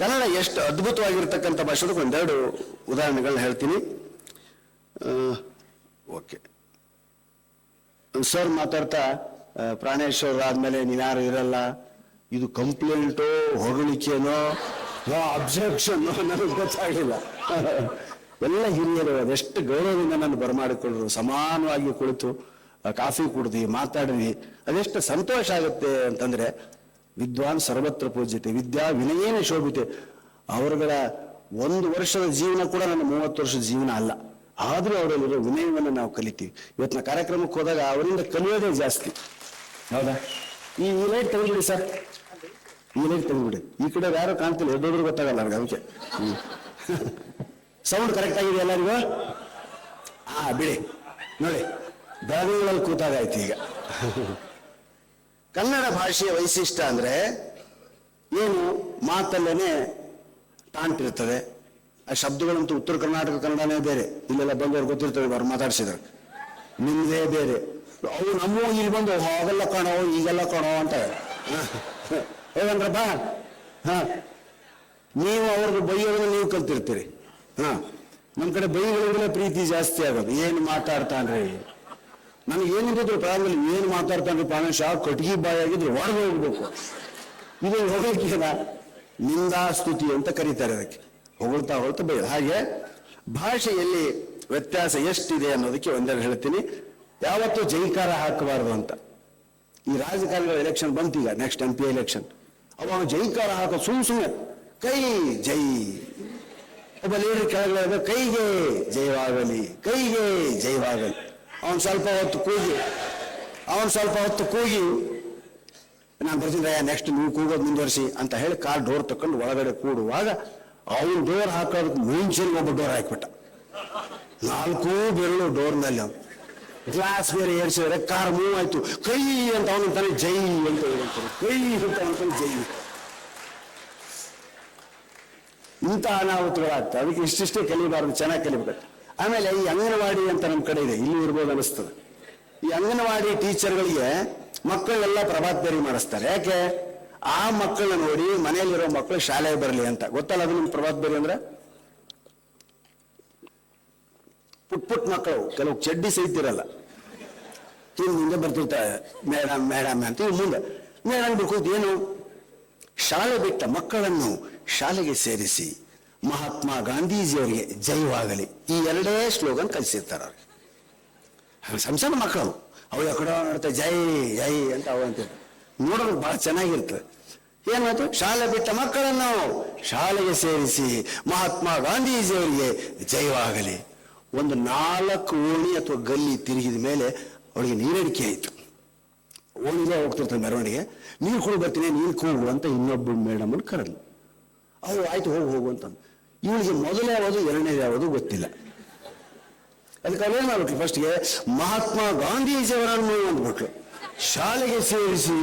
ಕನ್ನಡ ಎಷ್ಟು ಅದ್ಭುತವಾಗಿರ್ತಕ್ಕಂಥ ಭಾಷೆ ಅದಕ್ಕೆ ಒಂದೆರಡು ಉದಾಹರಣೆಗಳನ್ನ ಹೇಳ್ತೀನಿ. ಓಕೆ. ಸರ್ ಮಾತಾಡ್ತಾ ಪ್ರಾಣೇಶ್ವರ ಆದಮೇಲೆ ನೀವ್ಯಾರು ಇರಲ್ಲ. ಇದು ಕಂಪ್ಲೇಂಟು, ಹೊಗಳಿಕೆನೋ ಅಬ್ಜೆಕ್ಷನ್ ನನಗೆ ಗೊತ್ತಾಗಿಲ್ಲ. ಎಲ್ಲ ಹಿರಿಯರು ಅದೆಷ್ಟು ಗೌರವದಿಂದ ನಾನು ಬರಮಾಡಿಕೊಂಡ್ರು ಸಮಾನವಾಗಿ ಕುಳಿತು ಕಾಫಿ ಕುಡ್ದು ಮಾತಾಡಿದ್ವಿ ಅದೆಷ್ಟು ಸಂತೋಷ ಆಗುತ್ತೆ ಅಂತಂದ್ರೆ ವಿದ್ವಾನ್ ಸರ್ವತ್ರ ಪೂಜ್ಯತೆ, ವಿದ್ಯಾ ವಿನಯೇನ ಶೋಭಿತೆ. ಅವರುಗಳ ಒಂದು ವರ್ಷದ ಜೀವನ ಕೂಡ ನನ್ನ ಮೂವತ್ತು ವರ್ಷದ ಜೀವನ ಅಲ್ಲ. ಆದರೂ ಅವರಲ್ಲಿರೋ ವಿನಯವನ್ನು ನಾವು ಕಲಿತೀವಿ. ಇವತ್ತಿನ ಕಾರ್ಯಕ್ರಮಕ್ಕೆ ಹೋದಾಗ ಅವರಿಂದ ಕಲಿಯೋದೇ ಜಾಸ್ತಿ. ಹೌದಾ? ಈ ಲೈಟ್ ತೆಗೆದ್ಬಿಡಿ ಸರ್ ಈ ಲೈಟ್ ತೆಗೆದ್ಬಿಡಿ. ಈ ಕಡೆ ಯಾರು ಕಾಣ್ತಿಲ್ಲ, ಎದ್ದೋದ್ರು ಗೊತ್ತಾಗಲ್ಲ ನನಗೆ ಅದಕ್ಕೆ. ಸೌಂಡ್ ಕರೆಕ್ಟ್ ಆಗಿದೆ ಎಲ್ಲರಿಗೂ? ಹಾ ಬಿಡಿ. ನೋಡಿ ಬೆಳಗುಗಳಲ್ಲಿ ಕೂತಾಗಾಯ್ತು ಈಗ. ಕನ್ನಡ ಭಾಷೆಯ ವೈಶಿಷ್ಟ್ಯ ಅಂದ್ರೆ ಏನು ಮಾತಲ್ಲೇ ತಾಂಟಿರ್ತದೆ ಆ ಶಬ್ದಗಳಂತೂ ಉತ್ತರ ಕರ್ನಾಟಕ ಕನ್ನಡನೇ ಬೇರೆ. ಇಲ್ಲೆಲ್ಲ ಬಂದವರು ಗೊತ್ತಿರ್ತವೆ ಅವ್ರು ಮಾತಾಡ್ಸಿದ್ರು. ನಿಮ್ಮದೇ ಬೇರೆ. ಅವು ನಮ್ಮ ಇಲ್ಲಿ ಬಂದು ಹಾಗೆಲ್ಲ ಕಾಣೋ, ಈಗೆಲ್ಲ ಕಾಣೋ ಅಂತ. ಹೇಗಂದ್ರಪ್ಪ? ಹಾ. ನೀವು ಅವ್ರದ್ದು ಬೈಯೋದನ್ನ ನೀವು ಕಲ್ತಿರ್ತೀರಿ. ಹಾ. ನಮ್ಮ ಕಡೆ ಬೈಗಳಿಗೆಲ್ಲ ಪ್ರೀತಿ ಜಾಸ್ತಿ ಆಗೋದು. ಏನು ಮಾತಾಡ್ತಾನ್ರಿ ನನಗೆ ಏನಿದ್ರು ಪ್ರಾರಂಭದಲ್ಲಿ ಏನು ಪ್ರಾಣ ಶಾ ಕಟ್ಗಿ ಬಾಯಿ ಆಗಿದ್ರು ಹೊರಗೆ ಹೋಗ್ಬೇಕು. ಇದು ಹೊಗಳಿಕೆನ ನಿಂದಾ ಸ್ತುತಿ ಅಂತ ಕರೀತಾರೆ ಅದಕ್ಕೆ. ಹೊಗಳ್ತಾ ಹೊಗಳ್ತಾ ಬೈ ಹಾಗೆ ಭಾಷೆಯಲ್ಲಿ ವ್ಯತ್ಯಾಸ ಎಷ್ಟಿದೆ ಅನ್ನೋದಕ್ಕೆ ಒಂದೆರಡು ಹೇಳ್ತೀನಿ. ಯಾವತ್ತೂ ಜೈಕಾರ ಹಾಕಬಾರದು ಅಂತ. ಈ ರಾಜಕಾರಣಿಗಳ ಎಲೆಕ್ಷನ್ ಬಂತೀಗ ನೆಕ್ಸ್ಟ್ ಎಂ ಪಿ ಎಲೆಕ್ಷನ್ ಅವಾಗ ಜೈಕಾರ ಹಾಕೋ ಸುಮ್ ಸುಮ್ಮನೆ ಕೈ ಜೈ. ಒಬ್ಬ ಲೀಡರ್ ಕೆಳಗಡೆ ಕೈಗೆ ಜೈವಾಗಲಿ ಕೈಗೆ ಜಯವಾಗಲಿ. ಅವನ್ ಸ್ವಲ್ಪ ಹೊತ್ತು ಕೂಗಿ. ಅವನು ಸ್ವಲ್ಪ ಹೊತ್ತು ಕೂಗಿ, ನಾನು ಬರ್ತೀನಿ ನೆಕ್ಸ್ಟ್ ನೀವು ಕೂಗೋದು ಮುಂದುವರಿಸಿ ಅಂತ ಹೇಳಿ ಕಾರ್ ಡೋರ್ ತಕೊಂಡು ಒಳಗಡೆ ಕೂಡುವಾಗ ಅವನು ಡೋರ್ ಹಾಕೋದಕ್ಕೆ ಮುಂಚೆನೆ ಒಬ್ಬ ಡೋರ್ ಹಾಕಿಬಿಟ್ಟ. ನಾಲ್ಕು ಬೆರಳು ಡೋರ್ನಲ್ಲಿ ಅವನು. ಗ್ಲಾಸ್ ಬೇರೆ ಏರಿಸಿದ್ರೆ ಕಾರ್ ಮೂವ್ ಆಯ್ತು. ಕೈ ಅಂತ ಅವನಂತಾನೆ ಜೈ ಅಂತ ಹೇಳ್ತಾನೆ ಕೈ ಅಂತ ಅವನಂತಾನೆ ಜೈ. ಇಂಥ ಅನಾಹುತಗಳಾಗ್ತವೆ. ಅದಕ್ಕೆ ಇಷ್ಟಿಷ್ಟೇ ಕಲಿಬಾರದು, ಚೆನ್ನಾಗಿ ಕಲಿಬೇಕು ಆಮೇಲೆ ಈ ಅಂಗನವಾಡಿ ಅಂತ ನಮ್ಮ ಕಡೆ ಇದೆ, ಇಲ್ಲಿ ಇರ್ಬೋದು ಅನಿಸ್ತದೆ ಈ ಅಂಗನವಾಡಿ ಟೀಚರ್ಗಳಿಗೆ ಮಕ್ಕಳೆಲ್ಲ ಪ್ರಭಾತ ಮಾಡಿಸ್ತಾರೆ. ಯಾಕೆ? ಆ ಮಕ್ಕಳನ್ನ ನೋಡಿ ಮನೆಯಲ್ಲಿರೋ ಮಕ್ಕಳು ಶಾಲೆಗೆ ಬರಲಿ ಅಂತ. ಗೊತ್ತಲ್ಲ ಅದು ನಿಮ್ಗೆ ಪ್ರಭಾತ ಬೇರಿ ಅಂದ್ರೆ? ಪುಟ್ ಪುಟ್ ಮಕ್ಕಳು, ಕೆಲವು ಚಡ್ಡಿ ಸಹಿತಿರಲ್ಲ ಇನ್ನು ಮುಂದೆ ಬರ್ತಿರ್ತಾರೆ ಮೇಡಮ್ ಮೇಡಮ್ ಅಂತ. ಇವ್ರು ಮುಂದೆ. ಮೇಡಮ್ ಬೇಕು ಏನು? ಶಾಲೆ ಬಿಟ್ಟ ಮಕ್ಕಳನ್ನು ಶಾಲೆಗೆ ಸೇರಿಸಿ ಮಹಾತ್ಮ ಗಾಂಧೀಜಿಯವರಿಗೆ ಜೈವಾಗಲಿ ಈ ಎರಡೇ ಸ್ಲೋಗನ್ ಕಲಿಸಿರ್ತಾರೆ ಅವ್ರಿಗೆ ಸಣ್ಣ ಸಣ್ಣ ಮಕ್ಕಳು. ಅವು ಎಕಡೆ ನೋಡ್ತಾ ಜೈ ಜೈ ಅಂತ ಅವು ಅಂತ ನೋಡೋದು ಬಹಳ ಚೆನ್ನಾಗಿರ್ತದೆ. ಏನಾಯ್ತು ಶಾಲೆ ಬಿಟ್ಟ ಮಕ್ಕಳನ್ನು ಶಾಲೆಗೆ ಸೇರಿಸಿ ಮಹಾತ್ಮ ಗಾಂಧೀಜಿಯವರಿಗೆ ಜೈವಾಗಲಿ ಒಂದು ನಾಲ್ಕು ಓಣಿ ಅಥವಾ ಗಲ್ಲಿ ತಿರುಗಿದ ಮೇಲೆ ಅವಳಿಗೆ ನೀರಡಿಕೆ ಆಯಿತು. ಓಣಿಗೆ ಹೋಗ್ತಿರ್ತಾನೆ ಮೆರವಣಿಗೆ. ನೀರು ಕುಡಿ ಬರ್ತೀನಿ, ನೀರು ಕೂಗು ಅಂತ ಇನ್ನೊಬ್ಬ ಮೇಡಮ್ ಅನ್ನು ಕರೆದ್ಲು. ಅವ್ರು ಆಯ್ತು, ಹೋಗು ಹೋಗು ಅಂತ ಇವಳಿಗೆ ಮೊದಲೇ ಯಾವುದು, ಎರಡನೇದು ಯಾವುದು ಗೊತ್ತಿಲ್ಲ. ಅದಕ್ಕೆ ಅವೇನ್ ಮಾಡ್ಬಿಟ್ಲು ಫಸ್ಟ್ಗೆ ಮಹಾತ್ಮ ಗಾಂಧೀಜಿಯವರನ್ನು ಅಂದ್ಬಿಟ್ಲು. ಶಾಲೆಗೆ ಸೇರಿಸಿ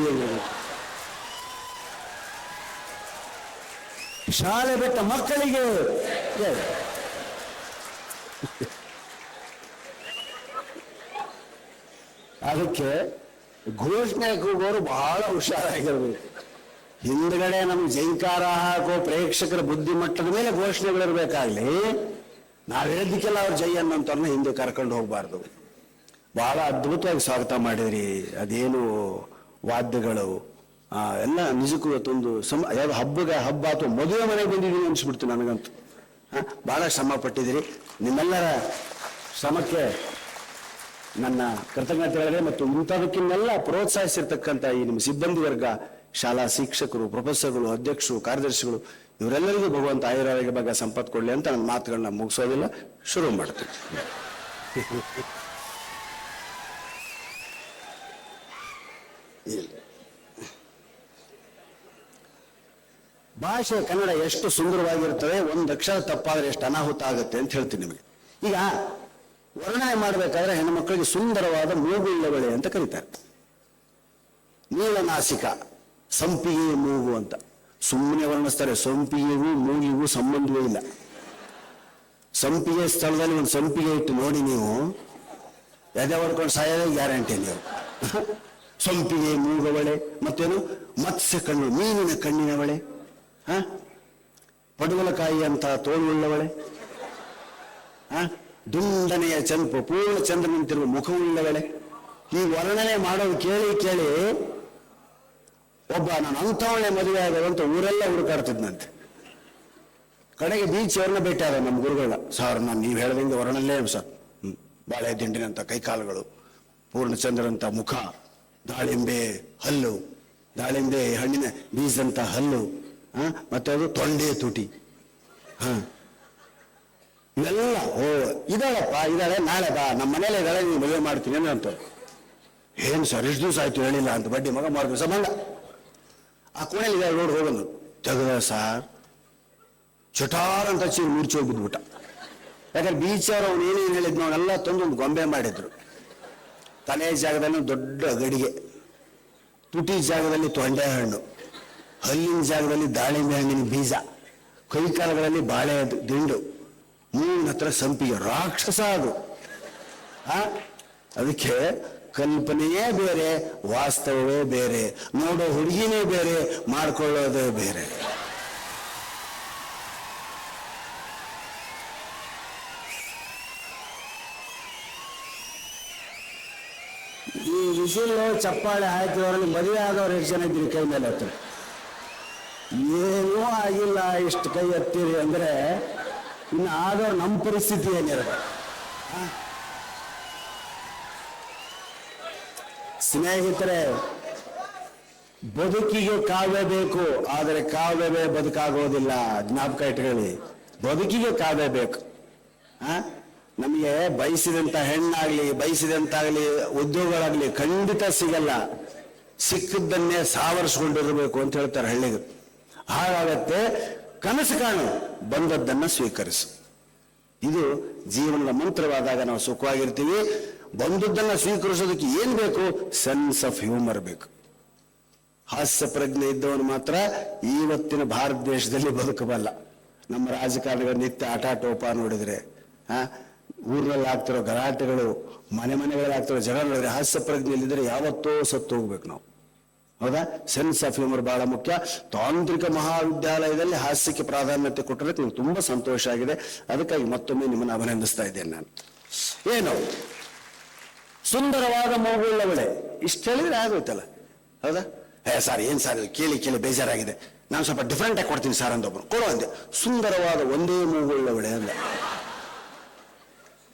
ಶಾಲೆ ಬಿಟ್ಟ ಮಕ್ಕಳಿಗೆ. ಅದಕ್ಕೆ ಘೋಷಣೆ ಕೂಗೋರು ಬಹಳ ಹುಷಾರಾಗಿರ್ಬೇಕು. ಹಿಂದ್ಗಡೆ ನಮ್ಮ ಜೈಕಾರ ಹಾಕೋ ಪ್ರೇಕ್ಷಕರ ಬುದ್ಧಿ ಮಟ್ಟದ ಮೇಲೆ ಘೋಷಣೆಗಳಿರ್ಬೇಕಾಗ್ಲಿ, ನಾವ್ ಹೇಳಿದ್ದಕ್ಕೆಲ್ಲ ಅವ್ರ ಜೈ ಅನ್ನೋಂಥವ್ರನ್ನ ಹಿಂದೆ ಕರ್ಕೊಂಡು ಹೋಗಬಾರ್ದು. ಬಹಳ ಅದ್ಭುತವಾಗಿ ಸ್ವಾಗತ ಮಾಡಿದ್ರಿ, ಅದೇನು ವಾದ್ಯಗಳು ಎಲ್ಲ ನಿಜಕ್ಕೂ ಇವತ್ತೊಂದು ಸಮ ಯಾವ ಹಬ್ಬಗೆ, ಹಬ್ಬ ಅಥವಾ ಮದುವೆ ಮನೆಗೆ ಬಂದಿದ್ದೀನಿ ಅನಿಸ್ಬಿಡ್ತು ನನಗಂತೂ. ಬಹಳ ಶ್ರಮ ಪಟ್ಟಿದ್ದೀರಿ. ನಿಮ್ಮೆಲ್ಲರ ಶ್ರಮಕ್ಕೆ ನನ್ನ ಕೃತಜ್ಞತೆಗಳಿಗೆ ಮತ್ತು ಮುಂತಾದಕ್ಕಿನ್ನೆಲ್ಲ ಪ್ರೋತ್ಸಾಹಿಸಿರ್ತಕ್ಕಂಥ ಈ ನಿಮ್ಮ ಸಿಬ್ಬಂದಿ ವರ್ಗ ಶಾಲಾ ಶಿಕ್ಷಕರು, ಪ್ರೊಫೆಸರ್ಗಳು, ಅಧ್ಯಕ್ಷರು, ಕಾರ್ಯದರ್ಶಿಗಳು, ಇವರೆಲ್ಲರಿಗೂ ಭಗವಂತ ಆಯುರಾರೋಗ್ಯ ಬಗ್ಗೆ ಸಂಪತ್ತು ಕೊಡಲಿ ಅಂತ ನನ್ನ ಮಾತುಗಳನ್ನ ಮುಗಿಸೋದಿಲ್ಲ, ಶುರು ಮಾಡ್ತೀನಿ. ಭಾಷೆ ಕನ್ನಡ ಎಷ್ಟು ಸುಂದರವಾಗಿರ್ತದೆ ಒಂದು ಅಕ್ಷರ ತಪ್ಪಾದ್ರೆ ಎಷ್ಟು ಅನಾಹುತ ಆಗುತ್ತೆ ಅಂತ ಹೇಳ್ತೀನಿ ನಿಮಗೆ. ಈಗ, ವರ್ಣನೆ ಮಾಡಬೇಕಾದ್ರೆ ಹೆಣ್ಣುಮಕ್ಕಳಿಗೆ ಸುಂದರವಾದ ಮೂಗುಳ್ಳಬಳೆ ಅಂತ ಕರೀತಾರೆ. ನೀಲನಾಸಿಕ. ಸಂಪಿಗೆ ಮೂಗು ಅಂತ. ಸುಮ್ಮನೆ ವರ್ಣಿಸ್ತಾರೆ, ಸಂಪಿಗೆಗೂ ಮೂಗಿಗೂ ಸಂಬಂಧವೇ ಇಲ್ಲ. ಸಂಪಿಗೆ ಸ್ಥಳದಲ್ಲಿ ಒಂದು ಸಂಪಿಗೆ ಇಟ್ಟು ನೋಡಿ ನೀವು, ಎದೆ ಹೊಡ್ಕೊಂಡು ಸಾಯೋದೇ ಗ್ಯಾರಂಟಿ ನೀವು. ಸಂಪಿಗೆ ಮೂಗವಳೆ, ಮತ್ತೇನು? ಮತ್ಸ್ಯ ಕಣ್ಣು, ಮೀನಿನ ಕಣ್ಣಿನವಳೆ. ಹ? ಪಡುವಲಕಾಯಿ ಅಂತ ತೋಳುಳ್ಳವಳೆ. ಹ? ದುಂಡನೆಯ ಚಂಪು, ಪೂರ್ಣ ಚಂದ್ರನಂತಿರುವ ಮುಖವುಳ್ಳವಳೆ. ಈ ವರ್ಣನೆ ಮಾಡೋದು ಕೇಳಿ ಕೇಳಿ ಒಬ್ಬ ನಾನು ಅಂಥವಳೆ ಮದುವೆ ಆದವಂತ ಊರೆಲ್ಲ ಹುಡುಕಾಡ್ತಿದ್ನಂತೆ. ಕಡೆಗೆ ಬೀಚ್ ಅವ್ರನ್ನ ಭೇಟಿ ನಮ್ಮ ಗುರುಗಳ ಸರ್, ನಾನು ನೀವು ಹೇಳ್ದಂಗೆ ವರ್ಣಲ್ಲೇ ಸರ್. ಬಾಳೆ ದಿಂಡಿನಂತ ಕೈಕಾಲುಗಳು, ಪೂರ್ಣಚಂದ್ರಂತ ಮುಖ, ದಾಳಿಂಬೆ ಹಲ್ಲು, ದಾಳಿಂಬೆ ಹಣ್ಣಿನ ಬೀಜದಂಥ ಹಲ್ಲು ಮತ್ತೆ ಅದು ತೊಂಡೆ ತುಟಿ. ಹ. ಇವೆಲ್ಲ, ಓ, ಇದಾಳಪ್ಪ, ಇದಾಳೆ, ನಾಳೆ ಬಾ ನಮ್ಮ ಮನೇಲೆ ಇದ್ದಾಳೆ ನೀವು ಮದುವೆ ಮಾಡ್ತೀನಿ ಅಂತ ಏನು ಸರ್, ಇಷ್ಟು ದಿವಸ ಆಯ್ತು ಹೇಳಿಲ್ಲ ಅಂತ ಬಡ್ಡಿ ಮಗ ಮಾರು ಸಂಬಂಧ. ಆ ಕೋಣೆಯಲ್ಲಿ ನೋಡಿ ಹೋಗೋದು ತೆಗೆದ ಸಾರ್. ಚಟಾರ್ ಅಂತ ಚೀರು ಮುರ್ಚಿ ಹೋಗ್ಬಿಟ್ಬಿಟ್ಟ. ಯಾಕಂದ್ರೆ ಬೀಚ್ ಅವ್ರು ಏನೇನು ಹೇಳಿದ್ನ ಅವನ್ನೆಲ್ಲ ತಂದು ಒಂದು ಗೊಂಬೆ ಮಾಡಿದ್ರು. ತಲೆ ಜಾಗದಲ್ಲಿ ದೊಡ್ಡ ಗಡಿಗೆ. ತುಟಿ ಜಾಗದಲ್ಲಿ ತೊಂಡೆ ಹಣ್ಣು. ಹಲ್ಲಿನ ಜಾಗದಲ್ಲಿ ದಾಳಿಂಬೆ ಹಣ್ಣಿನ ಬೀಜ. ಕೈಕಾಲಗಳಲ್ಲಿ ಬಾಳೆ ದಿಂಡು. ಮೂಗಿನ ಹತ್ರ ಸಂಪಿಗೆ. ರಾಕ್ಷಸ ಅದು? ಅದಕ್ಕೆ ಕಲ್ಪನೆಯೇ ಬೇರೆ, ವಾಸ್ತವವೇ ಬೇರೆ, ನೋಡೋ ಹುಡುಗಿನೇ ಬೇರೆ, ಮಾಡ್ಕೊಳ್ಳೋದೇ ಬೇರೆ. ಈ ವಿಷಯ ಚಪ್ಪಾಳೆ ಹಾಕಿದವರಲ್ಲಿ ಮದುವೆ ಆದವ್ರು ಎಷ್ಟು ಜನ ಇದ್ರಿ ಕೈ ಮೇಲೆ ಹತ್ರ? ಏನೂ ಆಗಿಲ್ಲ, ಇಷ್ಟು ಕೈ ಎತ್ತೀರಿ ಅಂದ್ರೆ ಇನ್ನು ಆದವ್ರು ನಮ್ಮ ಪರಿಸ್ಥಿತಿ ಏನಿರುತ್ತೆ ಸ್ನೇಹಿತರೆ, ಬದುಕಿಗೆ ಕಾವ್ಯ ಬೇಕು, ಆದರೆ ಕಾವ್ಯವೇ ಬದುಕಾಗೋದಿಲ್ಲ ಜ್ಞಾಪಕ ಇಟ್ಕೊಳ್ಳಿ. ಬದುಕಿಗೆ ಕಾವ್ಯ ಬೇಕು. ಆ? ನಮಗೆ ಬಯಸಿದಂತ ಹೆಣ್ಣಾಗ್ಲಿ, ಬಯಸಿದಂತಾಗ್ಲಿ, ಉದ್ಯೋಗಗಳಾಗ್ಲಿ ಖಂಡಿತ ಸಿಗಲ್ಲ. ಸಿಕ್ಕಿದ್ದನ್ನೇ ಸಾವರಿಸ್ಕೊಂಡಿರ್ಬೇಕು ಅಂತ ಹೇಳ್ತಾರೆ ಹಳ್ಳಿಗರು. ಹಾಗಾಗತ್ತೆ ಕನಸು ಕಾಣು, ಬಂದದ್ದನ್ನ ಸ್ವೀಕರಿಸು. ಇದು ಜೀವನದ ಮಂತ್ರವಾದಾಗ ನಾವು ಸುಖವಾಗಿರ್ತೀವಿ. ಬಂದದ್ದನ್ನ ಸ್ವೀಕರಿಸೋದಕ್ಕೆ ಏನ್ ಬೇಕು? ಸೆನ್ಸ್ ಆಫ್ ಹ್ಯೂಮರ್ ಬೇಕು. ಹಾಸ್ಯ ಪ್ರಜ್ಞೆ ಇದ್ದವನು ಮಾತ್ರ ಇವತ್ತಿನ ಭಾರತ ದೇಶದಲ್ಲಿ ಬದುಕಬಲ್ಲ. ನಮ್ಮ ರಾಜಕಾರಣಿಗಳು ನಿತ್ಯ ಆಟಾಟೋಪ ನೋಡಿದ್ರೆ ಆ ಊರಲ್ಲಿ ಆಗ್ತಿರೋ ಗಲಾಟೆಗಳು, ಮನೆ ಮನೆಗಳಲ್ಲಿ ಆಗ್ತಿರೋ ಜಗಳ ನೋಡಿದ್ರೆ, ಹಾಸ್ಯ ಪ್ರಜ್ಞೆಯಲ್ಲಿದ್ದರೆ ಯಾವತ್ತೋ ಸತ್ತು ಹೋಗ್ಬೇಕು ನಾವು. ಹೌದಾ? ಸೆನ್ಸ್ ಆಫ್ ಹ್ಯೂಮರ್ ಬಹಳ ಮುಖ್ಯ. ತಾಂತ್ರಿಕ ಮಹಾವಿದ್ಯಾಲಯದಲ್ಲಿ ಹಾಸ್ಯಕ್ಕೆ ಪ್ರಾಧಾನ್ಯತೆ ಕೊಟ್ಟರೆ ತುಂಬಾ ಸಂತೋಷ ಆಗಿದೆ. ಅದಕ್ಕಾಗಿ ಮತ್ತೊಮ್ಮೆ ನಿಮ್ಮನ್ನು ಅಭಿನಂದಿಸ್ತಾ ಇದ್ದೇನೆ ನಾನು. ಏನು? ಸುಂದರವಾದ ಮಗುಳ್ಳವಳೆ ಇಷ್ಟು ಹೇಳಿದ್ರೆ ಆಗೋಯ್ತಲ್ಲ. ಹೌದಾ? ಏ ಸರ್, ಏನ್ ಸರ್ ಕೇಳಿ ಕೇಳಿ ಬೇಜಾರಾಗಿದೆ. ನಾನು ಸ್ವಲ್ಪ ಡಿಫ್ರೆಂಟ್ ಆಗಿ ಕೊಡ್ತೀನಿ ಸರ್ ಅಂತ ಒಬ್ಬರು ಕೊಡು ಅಂದೆ. ಸುಂದರವಾದ ಒಂದೇ ಮೂಗುಳ್ಳವಳೆ ಅಂದ.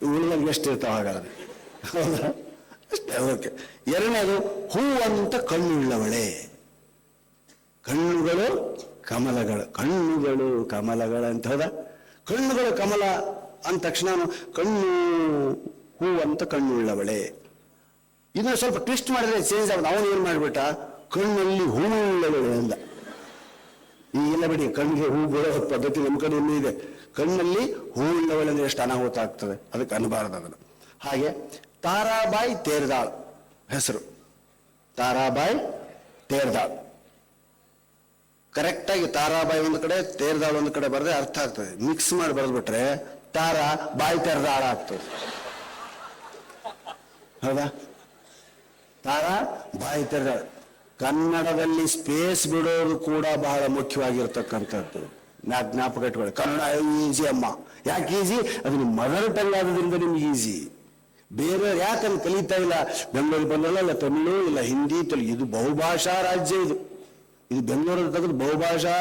ಉಳಿದಂಗೆ ಎಷ್ಟು ಇರ್ತಾವ ಹಾಗಾದ್ರೆ? ಹೌದಾ? ಅಷ್ಟೇ, ಓಕೆ. ಎರಡನೇದು, ಹೂವಂತ ಕಣ್ಣುಳ್ಳವಳೆ. ಕಣ್ಣುಗಳು ಕಮಲಗಳು. ಕಣ್ಣುಗಳು ಕಮಲಗಳು ಅಂತ, ಹೌದಾ? ಕಣ್ಣುಗಳು ಕಮಲ ಅಂದ ತಕ್ಷಣ ಕಣ್ಣು ಹೂವಂತ ಕಣ್ಣುಳ್ಳವಳೆ. ಇದನ್ನ ಸ್ವಲ್ಪ ಟ್ವಿಸ್ಟ್ ಮಾಡಿದ್ರೆ ಚೇಂಜ್ ಆಗುತ್ತೆ. ಅವನು ಏನ್ ಮಾಡಿಬಿಟ್ಟ? ಕಣ್ಣಲ್ಲಿ ಹೂವುಳ್ಳವಳೆ ಅಂದ. ಈ ಎಲ್ಲ ಬಿಡಿ ಕಣ್ಣಿಗೆ ಹೂ ಬೀಳೋ ಪದ್ಧತಿ ನಮ್ಮ ಕಡೆ ಇನ್ನೂ ಇದೆ. ಕಣ್ಣಲ್ಲಿ ಹೂವುಳ್ಳವಳೆ ಅಂದ್ರೆ ಎಷ್ಟು ಅನಾಹುತ ಆಗ್ತದೆ? ಅದಕ್ಕೆ ಅನ್ಬಾರ್ದು ಅದನ್ನು. ಹಾಗೆ, ತಾರಾಬಾಯಿ ತೇರ್ದಾಳ್ ಹೆಸರು. ತಾರಾಬಾಯಿ ತೇರ್ದಾಳ್. ಕರೆಕ್ಟಾಗಿ ತಾರಾಬಾಯಿ ಒಂದು ಕಡೆ, ತೇರ್ದಾಳ್ ಒಂದು ಕಡೆ ಬರೆದ್ರೆ ಅರ್ಥ ಆಗ್ತದೆ. ಮಿಕ್ಸ್ ಮಾಡಿ ಬರೆದ್ಬಿಟ್ರೆ ತಾರಾ ಬಾಯಿ ತೆರೆದಾಳ ಆಗ್ತದೆ. ಹೌದಾ? ತಾರಾ ಬಾಯಿ ತೆರೆದಾಳೆ ಕನ್ನಡದಲ್ಲಿ ಸ್ಪೇಸ್ ಬಿಡೋದು ಕೂಡ ಬಹಳ ಮುಖ್ಯವಾಗಿರ್ತಕ್ಕಂಥದ್ದು. ನಾ ಜ್ಞಾಪಕ ಇಟ್ಕೊಳ್ಳಿ. ಕನ್ನಡ ಈಸಿ ಅಮ್ಮ. ಯಾಕೆ ಈಸಿ ಅದು ನಿಮ್ಮ ಮದರ್ ಟಂಗ್ ಆಗೋದ್ರಿಂದ ನಿಮ್ಗೆ ಈಸಿ ಬೇರೆ ಯಾಕೆ ಅಲ್ಲಿ ಕಲಿತಾ ಇಲ್ಲ? ಬೆಂಗಳೂರು ಬಂದಲ್ಲ ಇಲ್ಲ ತಮಿಳು, ಇಲ್ಲ ಹಿಂದಿ, ತೆಲುಗು. ಇದು ಬಹುಭಾಷಾ ರಾಜ್ಯ ಇದು. ಇದು ಬೆಂಗಳೂರಲ್ಲಿ ತೆಗೆದು ಬಹುಭಾಷಾ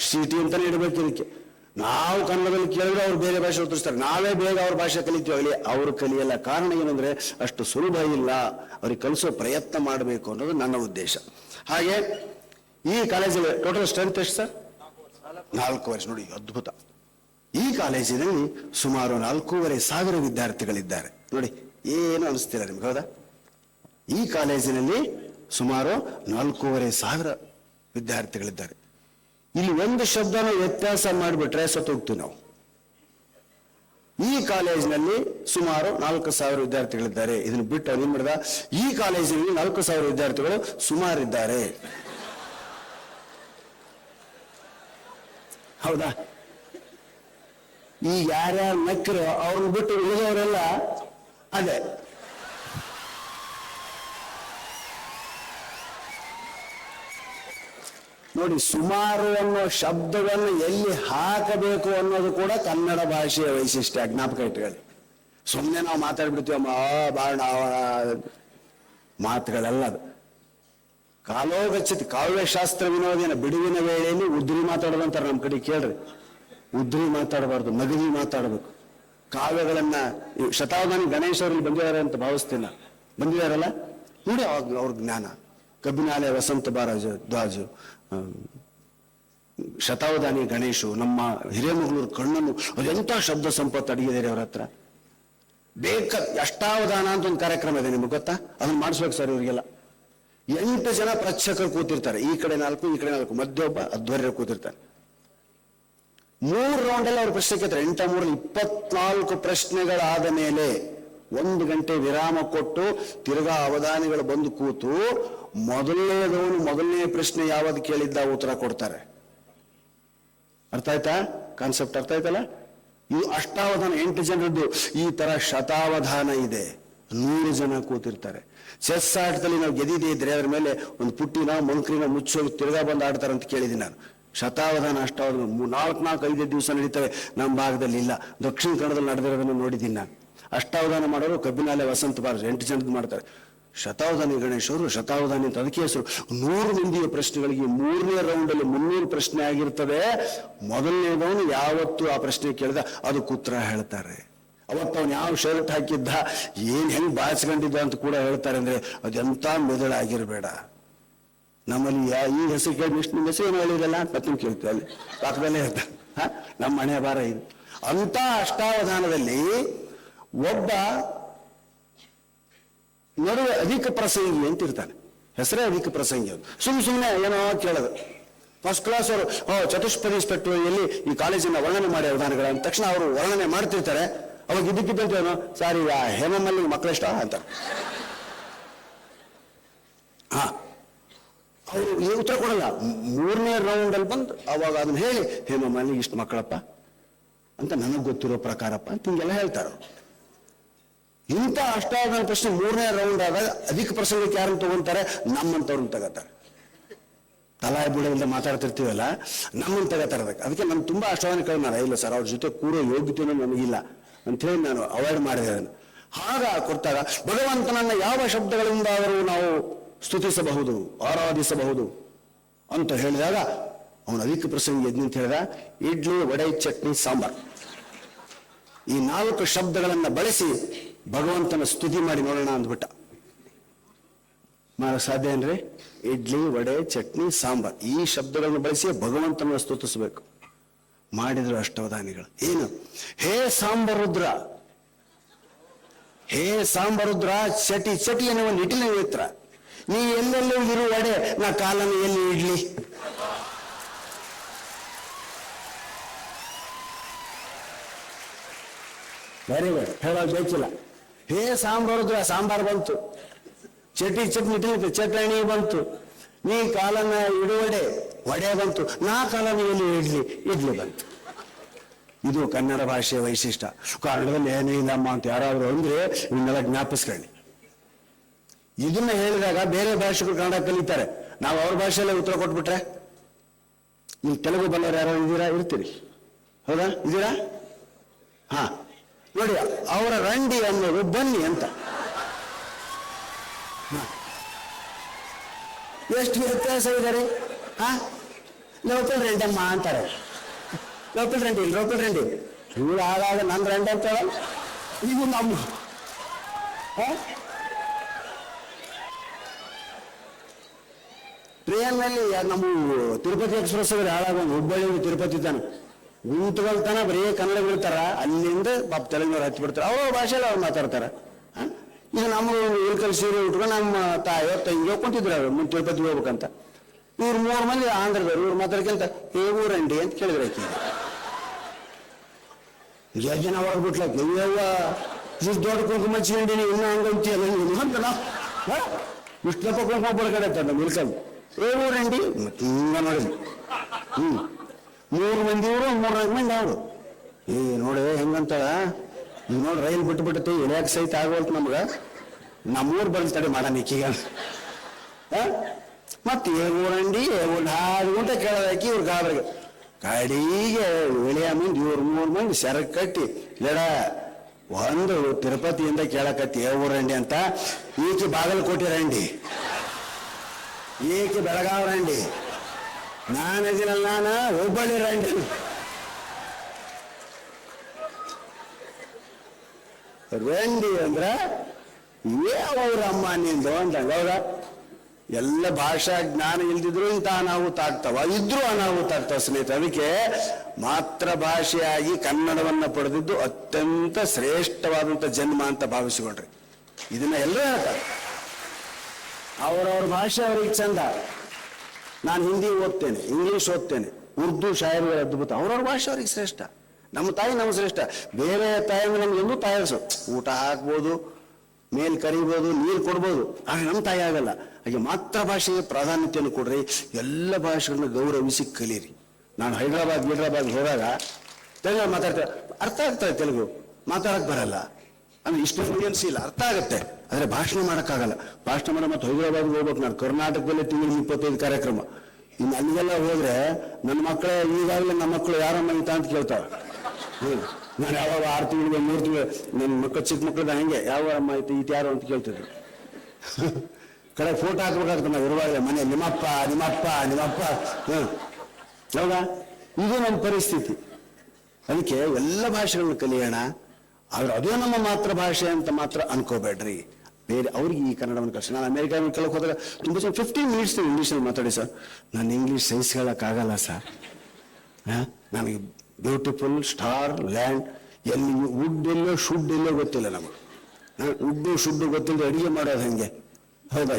ಸಿಟಿ ಅಂತಾನೆ ಇಡಬೇಕು ಇದಕ್ಕೆ. ನಾವು ಕನ್ನಡದಲ್ಲಿ ಕೇಳಿದ್ರೆ ಅವ್ರು ಬೇರೆ ಭಾಷೆ ಉತ್ತರಿಸ್ತಾರೆ. ನಾವೇ ಬೇಗ ಅವ್ರ ಭಾಷೆ ಕಲಿತೀವಿ. ಆಗಲಿ ಅವರು ಕಲಿಯಲ್ಲ ಕಾರಣ ಏನಂದ್ರೆ ಅಷ್ಟು ಸುಲಭ ಇಲ್ಲ. ಅವ್ರಿಗೆ ಕಲಿಸೋ ಪ್ರಯತ್ನ ಮಾಡಬೇಕು ಅನ್ನೋದು ನನ್ನ ಉದ್ದೇಶ. ಹಾಗೆ ಈ ಕಾಲೇಜಲ್ಲಿ ಟೋಟಲ್ ಸ್ಟ್ರೆಂತ್ ಎಷ್ಟು ಸರ್? ನಾಲ್ಕು ವರ್ಷ. ನೋಡಿ, ಅದ್ಭುತ. ಈ ಕಾಲೇಜಿನಲ್ಲಿ ಸುಮಾರು ನಾಲ್ಕೂವರೆ ಸಾವಿರ ವಿದ್ಯಾರ್ಥಿಗಳಿದ್ದಾರೆ. ನೋಡಿ, ಏನು ಅನಿಸ್ತಿಲ್ಲ ನಿಮ್ಗೆ, ಹೌದಾ? ಈ ಕಾಲೇಜಿನಲ್ಲಿ ಸುಮಾರು ನಾಲ್ಕೂವರೆ ಸಾವಿರ ವಿದ್ಯಾರ್ಥಿಗಳಿದ್ದಾರೆ. ಇಲ್ಲಿ ಒಂದು ಶಬ್ದನ ವ್ಯತ್ಯಾಸ ಮಾಡಿಬಿಟ್ರೆ ಸತ್ತೋಗ್ತೀವಿ ನಾವು. ಈ ಕಾಲೇಜಿನಲ್ಲಿ ಸುಮಾರು ನಾಲ್ಕು ಸಾವಿರ ವಿದ್ಯಾರ್ಥಿಗಳಿದ್ದಾರೆ. ಇದನ್ನು ಬಿಟ್ಟು ಏನ್ ಮಾಡಿದ? ಈ ಕಾಲೇಜಿನಲ್ಲಿ ನಾಲ್ಕು ಸಾವಿರ ವಿದ್ಯಾರ್ಥಿಗಳು ಸುಮಾರಿದ್ದಾರೆ. ಹೌದಾ? ಈ ಯಾರ್ಯಾರು ನಕ್ಕರು ಅವ್ರನ್ನ ಬಿಟ್ಟು ಉಳಿದವರೆಲ್ಲ ಅದೇ. ನೋಡಿ, ಸುಮಾರು ಅನ್ನೋ ಶಬ್ದವನ್ನು ಎಲ್ಲಿ ಹಾಕಬೇಕು ಅನ್ನೋದು ಕೂಡ ಕನ್ನಡ ಭಾಷೆಯ ವೈಶಿಷ್ಟ್ಯ, ಜ್ಞಾಪಕ ಇಟ್ಕೊಳ್ಳಿ. ಸುಮ್ಮನೆ ನಾವು ಮಾತಾಡ್ಬಿಡ್ತೀವಮ್ಮ ಬಾಣ ಮಾತುಗಳೆಲ್ಲ ಅದು. ಕಾವ್ಯ ಕಾವ್ಯಶಾಸ್ತ್ರ ವಿನೋದಿನ ಬಿಡುವಿನ ವೇಳೆಯಲ್ಲಿ ಉದ್ರಿ ಮಾತಾಡೋದಂತಾರೆ ನಮ್ಮ ಕಡೆ ಕೇಳ್ರಿ. ಉದ್ರಿ ಮಾತಾಡಬಾರ್ದು ನಗದಿ ಮಾತಾಡಬೇಕು. ಕಾವ್ಯಗಳನ್ನ ಶತಾವಧಾನಿ ಗಣೇಶ್ ಅವ್ರಲ್ಲಿ ಬಂದಿದ್ದಾರೆ ಅಂತ ಭಾವಿಸ್ತೀನ? ಬಂದಿದಾರಲ್ಲ ನೋಡಿ ಅವ್ರ ಜ್ಞಾನ. ಕಬ್ಬಿನಾಲೆ ವಸಂತ ಬಾರಾಜು, ದ್ವಾಜು. ಶತಾವಧಾನಿ ಗಣೇಶು, ನಮ್ಮ ಹಿರೇಮಗಳೂರು ಕಣ್ಣನ್ನು ಎಂಥ ಶಬ್ದ ಸಂಪತ್ತು ಅಡಗಿದ್ದಾರೆ ಅವ್ರ ಹತ್ರ? ಬೇಕ, ಅಷ್ಟಾವಧಾನ ಅಂತ ಒಂದು ಕಾರ್ಯಕ್ರಮ ಇದೆ ನಿಮ್ಗೆ ಗೊತ್ತಾ? ಅದನ್ನ ಮಾಡಿಸ್ಬೇಕು ಸರ್ ಇವರಿಗೆಲ್ಲ. ಎಂಟು ಜನ ಪ್ರೇಕ್ಷಕರು ಕೂತಿರ್ತಾರೆ. ಈ ಕಡೆ ನಾಲ್ಕು, ಈ ಕಡೆ ನಾಲ್ಕು, ಮಧ್ಯ ಒಬ್ಬ ಅಧ್ವರ್ಯರು ಕೂತಿರ್ತಾರೆ. ಮೂರು ರೌಂಡಲ್ಲಿ ಅವ್ರು ಪ್ರಶ್ನೆ ಕೇಳ್ತಾರೆ. ಎಂಟ, ಮೂರಲ್ಲಿ ಇಪ್ಪತ್ನಾಲ್ಕು ಪ್ರಶ್ನೆಗಳಾದ ಮೇಲೆ ಒಂದು ಗಂಟೆ ವಿರಾಮ ಕೊಟ್ಟು ತಿರ್ಗಾ ಅವಧಾನಿಗಳು ಬಂದು ಕೂತು ಮೊದಲನೇದವನು ಮೊದಲನೇ ಪ್ರಶ್ನೆ ಯಾವ್ದು ಕೇಳಿದ್ದ ಉತ್ತರ ಕೊಡ್ತಾರೆ. ಅರ್ಥ ಆಯ್ತಾ? ಕಾನ್ಸೆಪ್ಟ್ ಅರ್ಥ ಆಯ್ತಲ್ಲ? ಇದು ಅಷ್ಟಾವಧಾನ, ಎಂಟು ಜನರದ್ದು ಈ ತರ ಶತಾವಧಾನ ಇದೆ. ನೂರು ಜನ ಕೂತಿರ್ತಾರೆ. ಚೆಸ್ ಆಟದಲ್ಲಿ ನಾವು ಗೆದ್ದಿದೆ ಇದ್ರೆ ಅದ್ರ ಮೇಲೆ ಒಂದು ಪುಟ್ಟಿನ, ಮಂಕ್ರಿನ ಮುಚ್ಚೋಗಿ ತಿರ್ಗಾ ಬಂದು ಆಡ್ತಾರೆ ಅಂತ ಕೇಳಿದ್ದೀನಿ ನಾನು. ಶತಾವಧಾನ ಅಷ್ಟಾವಧಾನ. ನಾಲ್ಕು ನಾಲ್ಕು, ಐದು ದಿವಸ ನಡೀತವೆ. ನಮ್ಮ ಭಾಗದಲ್ಲಿ ಇಲ್ಲ. ದಕ್ಷಿಣ ಕನ್ನಡದಲ್ಲಿ ನಡೆದಿರೋದನ್ನು ನೋಡಿದ್ದೀನಿ ನಾನು. ಅಷ್ಟಾವಧಾನ ಮಾಡೋರು ಕಬ್ಬಿನಾಲೆ ವಸಂತ ಬಾರ ಎಂಟು ಜನದ ಮಾಡ್ತಾರೆ. ಶತಾವಧಾನಿ ಗಣೇಶ್ ಅವರು, ಶತಾವಧಾನಿ ಅಂತ ಅದಕ್ಕೆ ಹೆಸರು ನೂರು ಮಂದಿಯ ಪ್ರಶ್ನೆಗಳಿಗೆ ಮೂರನೇ ರೌಂಡಲ್ಲಿ ಮುನ್ನೂರು ಪ್ರಶ್ನೆ ಆಗಿರ್ತದೆ ಮೊದಲನೇದವನು ಯಾವತ್ತು ಆ ಪ್ರಶ್ನೆ ಕೇಳಿದ ಅದಕ್ಕೆ ಉತ್ತರ ಹೇಳ್ತಾರೆ. ಅವತ್ತು ಅವನು ಯಾವ ಶರ್ಟ್ ಹಾಕಿದ್ದ, ಏನ್ ಹೆಂಗ್ ಬಾಚಿಕೊಂಡಿದ್ದ ಅಂತ ಕೂಡ ಹೇಳ್ತಾರೆ ಅಂದ್ರೆ, ಅದೆಂತ ಮೆದುಳಾಗಿರಬೇಡ ನಮ್ಮಲ್ಲಿ ಯಾ- ಈ ಹೆಸರು ಕೇಳಿ ಇಷ್ಟು ನಿಮ್ಮ ಹೆಸರು ಏನು ಹೇಳಿದಲ್ಲ ಅಂತ ಮತ್ತೆ ಕೇಳ್ತೀವಿ ಅಲ್ಲಿ, ಪಕ್ಕದಲ್ಲೇ ಇರ್ತಾರೆ? ನಮ್ಮ ಮನೆ ಭಾರ ಇದು. ಅಂತ ಅಷ್ಟಾವಧಾನದಲ್ಲಿ ಒಬ್ಬ ನಡುವೆ ಅಧಿಕ ಪ್ರಸಂಗಿ ಅಂತ ಇರ್ತಾನೆ ಹೆಸರೇ ಅಧಿಕ ಪ್ರಸಂಗಿ ಅವ್ನು ಸುಮ್ ಸುಮ್ಮನೆ ಏನೋ ಕೇಳೋದು. ಫಸ್ಟ್ ಕ್ಲಾಸ್ ಅವರು ಚತುಷ್ಪದಿ ಸ್ಪೆಕ್ಟ್ರಲ್ಲಿ ಈ ಕಾಲೇಜಿನ ವರ್ಣನೆ ಮಾಡಿ ಅವಧಾನಗಳ ಅಂದ ತಕ್ಷಣ ಅವರು ವರ್ಣನೆ ಮಾಡ್ತಿರ್ತಾರೆ. ಅವಾಗ ಇದಕ್ಕಿದ್ದಂತೆ ಏನು, ಸಾರಿ ಆ ಹೇಮಮ್ಮಲ್ಲಿ ಮಕ್ಕಳೆಷ್ಟ ಅಂತ ಹಾ. ಅವರು ಉತ್ತರ ಕೊಡಲ್ಲ. ಮೂರನೇ ರೌಂಡ್ ಅಲ್ಲಿ ಬಂದು ಅವಾಗ ಅದನ್ನ ಹೇಳಿ ಹೇಮಮ್ಮಲ್ಲಿ ಇಷ್ಟು ಮಕ್ಕಳಪ್ಪ? ಅಂತ ನನಗೆ ಗೊತ್ತಿರೋ ಪ್ರಕಾರಪ್ಪ ಅಂತ ಹಿಂಗೆಲ್ಲ ಹೇಳ್ತಾರೆ. ಇಂಥ ಅಷ್ಟಾವಧಾನ ಪ್ರಶ್ನೆ ಮೂರನೇ ರೌಂಡ್ ಆದಾಗ ಅಧಿಕ ಪ್ರಸಂಗಕ್ಕೆ ಯಾರನ್ನು ತಗೊಂತಾರೆ? ನಮ್ಮಂತವ್ರನ್ನ ತಗೋತಾರೆ. ತಲಾಯ ಬುಡದಿಂದ ಮಾತಾಡ್ತಿರ್ತೀವಲ್ಲ, ನಮ್ಮನ್ನು ತಗೋತಾರೆ ಅದಕ್ಕೆ. ಅದಕ್ಕೆ ನಾನು ತುಂಬಾ ಅಷ್ಟಾವಧಾನ ನಾನು. ಇಲ್ಲ ಸರ್, ಅವ್ರ ಜೊತೆ ಕೂರೋ ಯೋಗ್ಯತೆನೂ ಅಂತ ಹೇಳಿ ನಾನು ಅವಾಯ್ಡ್ ಮಾಡಿದೆ ಅದನ್ನು. ಆಗ ಕೊಟ್ಟಾಗ, ಭಗವಂತನನ್ನ ಯಾವ ಶಬ್ದಗಳಿಂದ ಅವರು ನಾವು ಸ್ತುತಿಸಬಹುದು, ಆರಾಧಿಸಬಹುದು ಅಂತ ಹೇಳಿದಾಗ, ಅವನು ಅಧಿಕ ಪ್ರಸಂಗ ಅಂತ ಹೇಳಿದ, ಇಡ್ಲಿ, ವಡೆ, ಚಟ್ನಿ, ಸಾಂಬಾರ್. ಈ ನಾಲ್ಕು ಶಬ್ದಗಳನ್ನ ಬಳಸಿ ಭಗವಂತನ ಸ್ತುತಿ ಮಾಡಿ ನೋಡೋಣ ಅಂದ್ಬಿಟ್ಟ. ಮಾಡಕ್ ಸಾಧ್ಯ ಏನ್ರಿ? ಇಡ್ಲಿ, ವಡೆ, ಚಟ್ನಿ, ಸಾಂಬಾರ್. ಈ ಶಬ್ದಗಳನ್ನು ಬಳಸಿ ಭಗವಂತನ ಸ್ತುತಿಸಬೇಕು. ಮಾಡಿದ್ರು ಅಷ್ಟವಧಾನಿಗಳು. ಏನು? ಹೇ ಸಾಂಬರುದ್ರ! ಹೇ ಸಾಂಬರುದ್ರ! ಚಟಿ ಚಟಿ ಅನ್ನೋ ಒಂದು ನೇತ್ರ ನೀ ಎಲ್ಲೆಲ್ಲೂ ಇರು ವಡೆ, ನಾ ಕಾಲನ್ನು ಎಲ್ಲಿ ಇಡ್ಲಿ? ವೆರಿ ಗುಡ್ ಹೇಳೋದು ಬೇಕಿಲ್ಲ. ಹೇ ಸಾಂಬಾರುದ್ರ ಸಾಂಬಾರ್ ಬಂತು. ಚಟಿ ಚಟ್ನಿ ತಿಂತು ಚಟಣಿ ಬಂತು. ನೀ ಕಾಲನ್ನ ಇಡುವಡೆ ಒಡೆ ಬಂತು. ನಾ ಎಲ್ಲಿ ಇಡ್ಲಿ ಇಡ್ಲಿ ಬಂತು. ಇದು ಕನ್ನಡ ಭಾಷೆಯ ವೈಶಿಷ್ಟ್ಯ. ಕನ್ನಡದಲ್ಲಿ ಏನೇ ಇಲ್ಲಮ್ಮ ಅಂತ ಯಾರಾದರೂ ಅಂದ್ರೆ ಇವನ್ನೆಲ್ಲ ಜ್ಞಾಪಿಸ್ಕೊಳ್ಳಿ. ಇದನ್ನ ಹೇಳಿದಾಗ ಬೇರೆ ಭಾಷೆಗಳು ಕನ್ನಡ ಕಲಿತಾರೆ. ನಾವು ಅವ್ರ ಭಾಷೆಯಲ್ಲೇ ಉತ್ತರ ಕೊಟ್ಬಿಟ್ರೆ? ನೀವು ತೆಲುಗು ಬಲ್ಲವರು ಯಾರು ಇದ್ದೀರಾ? ಇರ್ತೀರಿ. ಹೌದಾ? ಇದ್ದೀರಾ? ಹಾ. ನೋಡಿ, ಅವರ ರಂಡಿ ಅನ್ನೋದು ಬನ್ನಿ ಅಂತ. ಎಷ್ಟು ವ್ಯತ್ಯಾಸ ಇದ್ದಾರೆ? ಹಾ? ಲೋಕಲ್ ರೆಂಡಮ್ಮ ಅಂತಾರೆ. ಲೋಕಲ್ ರೆಂಡಿ ಲೋಕಲ್ ರೆಂಡಿ. ಇವ್ರು ಆಗಾಗ ನನ್ನ ರೆಂಡ್ ಅಂತ ಇವು ನಮ್ಮ. ಹ? ಟ್ರೈನ್ನಲ್ಲಿ ನಮ್ಮ ತಿರುಪತಿ ಎಕ್ಸ್ಪ್ರೆಸ್ ಹಾಳಾಗ ಹುಬ್ಬಳ್ಳಿ ತಿರುಪತಿ ತಾನೆ. ಗುಂಟುಗಳ ತನ ಬರೀ ಕನ್ನಡ ಬಿಡ್ತಾರ ಅಲ್ಲಿಂದ ಪಾಪ ತೆಲುಗಿನವ್ರು ಹಚ್ಚಿ ಬಿಡ್ತಾರೆ ಅವ್ರ ಭಾಷೆಯಲ್ಲಿ ಅವ್ರು ಮಾತಾಡ್ತಾರ? ಈಗ ನಮ್ಮ ಇಳ್ಕಲ್ ಸೀರೆ ಉಟ್ಕೊಂಡು ನಮ್ಮ ತಾಯೋ ತಂಗಿಯೋ ಕುಂತಿದ್ರು ಅವ್ರು, ಮುಂದೆ ತಿರುಪತಿ ಹೋಗ್ಬೇಕಂತ. ಇವ್ರು ಮೂರ್ ಮಂದಿ ಆಂಧ್ರದವ್ರು, ಇವ್ರು ಮಾತಾಡ್ಕೊಂತ ಏ ಊರಂಡಿ? ಅಂತ ಕೇಳಿದ್ರು ಆಕಿ. ಎಷ್ಟು ಜನ ಹೊರಗ್ಬಿಟ್ಲಕ್ಕೆ ಇಷ್ಟು ದೊಡ್ಡ ಕುಂಕುಮ ಚೀಂಡಿ ಇನ್ನೂ ಹಂಗಂತೀಯಲ್ಲ ಅಂತ ನಾವು ಹ? ಇಷ್ಟು ದಪ್ಪ ಕುಂಕುಮ ಬಡ್ಕಡೆ ನಮ್ಮ ಇಳ್ಕಲ್ ಏ ಊರಂಡಿ? ಮತ್ತೆ ಹಿಂಗ ನೋಡಿದ್ವಿ ಹ್ಮ್. ಮೂರು ಮಂದಿ ಇವರು ಮೂರ್ನಾಲ್ಕು ಮಂದಿ ಅವರು. ಏ, ನೋಡಿ, ಹೆಂಗಂತಾಳ? ಈಗ ನೋಡಿ, ರೈಲ್ ಬಿಟ್ಟು ಬಿಟ್ಟು ಇಳಿಯಕ್ಕೆ ಸಹಿತ ಆಗೋಲ್ತು ನಮ್ಗೆ. ನಮ್ಮೂರು ಬಂದು ತಡೆ ಮಾಡೋಣ ಈಕೀಗ. ಹ? ಮತ್ತೆ ಏ ಊರಂಡಿ ಒಂದು ಹಾಡು ಗುಂಟೆ ಕೇಳೋದಾಕಿ ಇವ್ರು ಗಾಬರಿಗೆ. ಕಡಿಗೆ ಇಳಿಯ ಮಂದಿ, ಇವ್ರು ಮೂರು ಮಂದಿ ಸೆರಕ್ ಕಟ್ಟಿ, ಲಡ, ಒಂದು ತಿರುಪತಿಯಿಂದ ಕೇಳಕತ್ತಿ ಊರಂಡಿ ಅಂತ. ಈಕೆ ಬಾಗಲಕೋಟೆ ರಂಡಿ. ಈಕೆ ಬೆಳಗಾವ್ ರಂಡಿ. ನಾನು ಇದೀನಲ್ಲ ನಾನು ಹುಬ್ಬಳ್ಳಿ ರಂಡಿ ರಂಡಿ ಅಂದ್ರ ಅವ್ರ ಅಮ್ಮ ನಿಂದು ಅಂತ ಅವ್ರ ಎಲ್ಲ ಭಾಷಾ ಜ್ಞಾನ ಇಲ್ದಿದ್ರು ಇಂಥ ಅನಾಹುತ ಆಗ್ತಾವ, ಇದ್ರೂ ಅನಾಹುತ ಆಗ್ತಾವ ಸ್ನೇಹಿತ ಅದಕ್ಕೆ ಮಾತೃ ಭಾಷೆಯಾಗಿ ಕನ್ನಡವನ್ನ ಪಡೆದಿದ್ದು ಅತ್ಯಂತ ಶ್ರೇಷ್ಠವಾದಂತ ಜನ್ಮ ಅಂತ ಭಾವಿಸಿಕೊಂಡ್ರಿ. ಇದನ್ನ ಎಲ್ಲರೂ ಹೇಳ್ತಾರೆ. ಅವ್ರವ್ರ ಭಾಷೆ ಅವ್ರಿಗೆ ಚಂದ. ನಾನು ಹಿಂದಿ ಓದ್ತೇನೆ ಇಂಗ್ಲೀಷ್ ಓದ್ತೇನೆ, ಉರ್ದು ಶಾಯರಿಗಳ ಅದ್ಭುತ ಅವ್ರವ್ರ ಭಾಷೆ ಅವ್ರಿಗೆ ಶ್ರೇಷ್ಠ. ನಮ್ಮ ತಾಯಿ ನಮ್ಮ ಶ್ರೇಷ್ಠ. ಬೇರೆ ತಾಯಿ ನಮ್ಗೆ ಎಂದೂ ತಾಯರ್ಸು ಊಟ ಹಾಕ್ಬೋದು, ಮೇಲ್ ಕರಿಬೋದು, ನೀರು ಕೊಡ್ಬೋದು. ಆಗ ನಮ್ಮ ತಾಯಿ ಆಗಲ್ಲ ಹಾಗೆ ಮಾತೃ ಭಾಷೆಗೆ ಪ್ರಾಧಾನ್ಯತೆಯನ್ನು ಕೊಡ್ರಿ. ಎಲ್ಲ ಭಾಷೆಗಳನ್ನ ಗೌರವಿಸಿ ಕಲೀರಿ. ನಾನು ಹೈದರಾಬಾದ್ ಹೈದರಾಬಾದ್ ಹೋದಾಗ ತೆಲುಗು ಮಾತಾಡ್ತಾರೆ ಅರ್ಥ ಆಗ್ತದೆ ತೆಲುಗು. ಮಾತಾಡಕ್ ಬರಲ್ಲ. ಅಂದ್ರೆ ಇಷ್ಟು ಇಲ್ಲ. ಅರ್ಥ ಆಗುತ್ತೆ. ಆದ್ರೆ ಭಾಷಣ ಮಾಡೋಕ್ಕಾಗಲ್ಲ. ಭಾಷಣ ಮಾಡೋ ಮತ್ತೆ ಹೈದರಾಬಾದ್ಗೆ ಹೋಗ್ಬೇಕು ನಾನು. ಕರ್ನಾಟಕದಲ್ಲಿ ತಿಂಗಳಿಗೆ ಇಪ್ಪತ್ತೈದು ಕಾರ್ಯಕ್ರಮ. ಇನ್ನು ಅಲ್ಲಿಗೆಲ್ಲ ಹೋದ್ರೆ ನನ್ನ ಮಕ್ಕಳೇ, ಈಗಾಗಲೇ ನಮ್ಮ ಮಕ್ಕಳು ಯಾರಮ್ಮ ಈತ ಅಂತ ಕೇಳ್ತಾವೆ ಹ್ಞೂ. ನಾನು ಯಾವಾಗ ಆರು ತಿಂಗಳಿಗೆ ಮೂರು ತಿಂಗಳು, ನನ್ನ ಮಕ್ಕಳು ಚಿಕ್ಕ ಮಕ್ಕಳದ ಹಂಗೆ. ಯಾವ ಅಮ್ಮ ಐತಿ ಈತ ಯಾರು ಅಂತ ಕೇಳ್ತಿದ್ರು. ಕಡೆ ಫೋಟೋ ಹಾಕ್ಬೇಕಾಗ್ತದೆ ನಾವು ಇರುವಾಗಲೇ ಮನೆ. ನಿಮ್ಮಪ್ಪ ನಿಮ್ಮಪ್ಪ ನಿಮ್ಮಪ್ಪ. ಹ್ಞೂ. ಹೌದಾ? ಇದು ನಮ್ಮ ಪರಿಸ್ಥಿತಿ. ಅದಕ್ಕೆ ಎಲ್ಲ ಭಾಷೆಗಳನ್ನ ಕಲಿಯೋಣ. ಆದ್ರೆ ಅದೇ ನಮ್ಮ ಮಾತೃಭಾಷೆ ಅಂತ ಮಾತ್ರ ಅನ್ಕೋಬೇಡ್ರಿ. ಬೇರೆ ಅವ್ರಿಗೆ ಈ ಕನ್ನಡವನ್ನು ಕಲಿಸಿ ನಾನು ಅಮೆರಿಕ ಕಲಕ್ ಹೋದಾಗ ತುಂಬ ಫಿಫ್ಟೀನ್ ಮಿನಿಟ್ಸ್ ಇಂಗ್ಲೀಷಲ್ಲಿ ಮಾತಾಡಿ ಸರ್ ನಾನು ಇಂಗ್ಲೀಷ್ ಸಹಿಸ್ಕೊಳ್ಳೋಕ್ಕಾಗಲ್ಲ ಸರ್ ನನಗೆ ಬ್ಯೂಟಿಫುಲ್ ಸ್ಟಾರ್ ಲ್ಯಾಂಡ್ ಎಲ್ಲಿ ವುಡ್ ಎಲ್ಲೋ ಶುಡ್ ಎಲ್ಲೋ ಗೊತ್ತಿಲ್ಲ ನಮಗೆ. ವುಡ್ಡು ಶುಡ್ಡು ಗೊತ್ತಿಲ್ಲದೆ ಅಡುಗೆ ಮಾಡೋದು ಹಂಗೆ? ಹೌದಾ?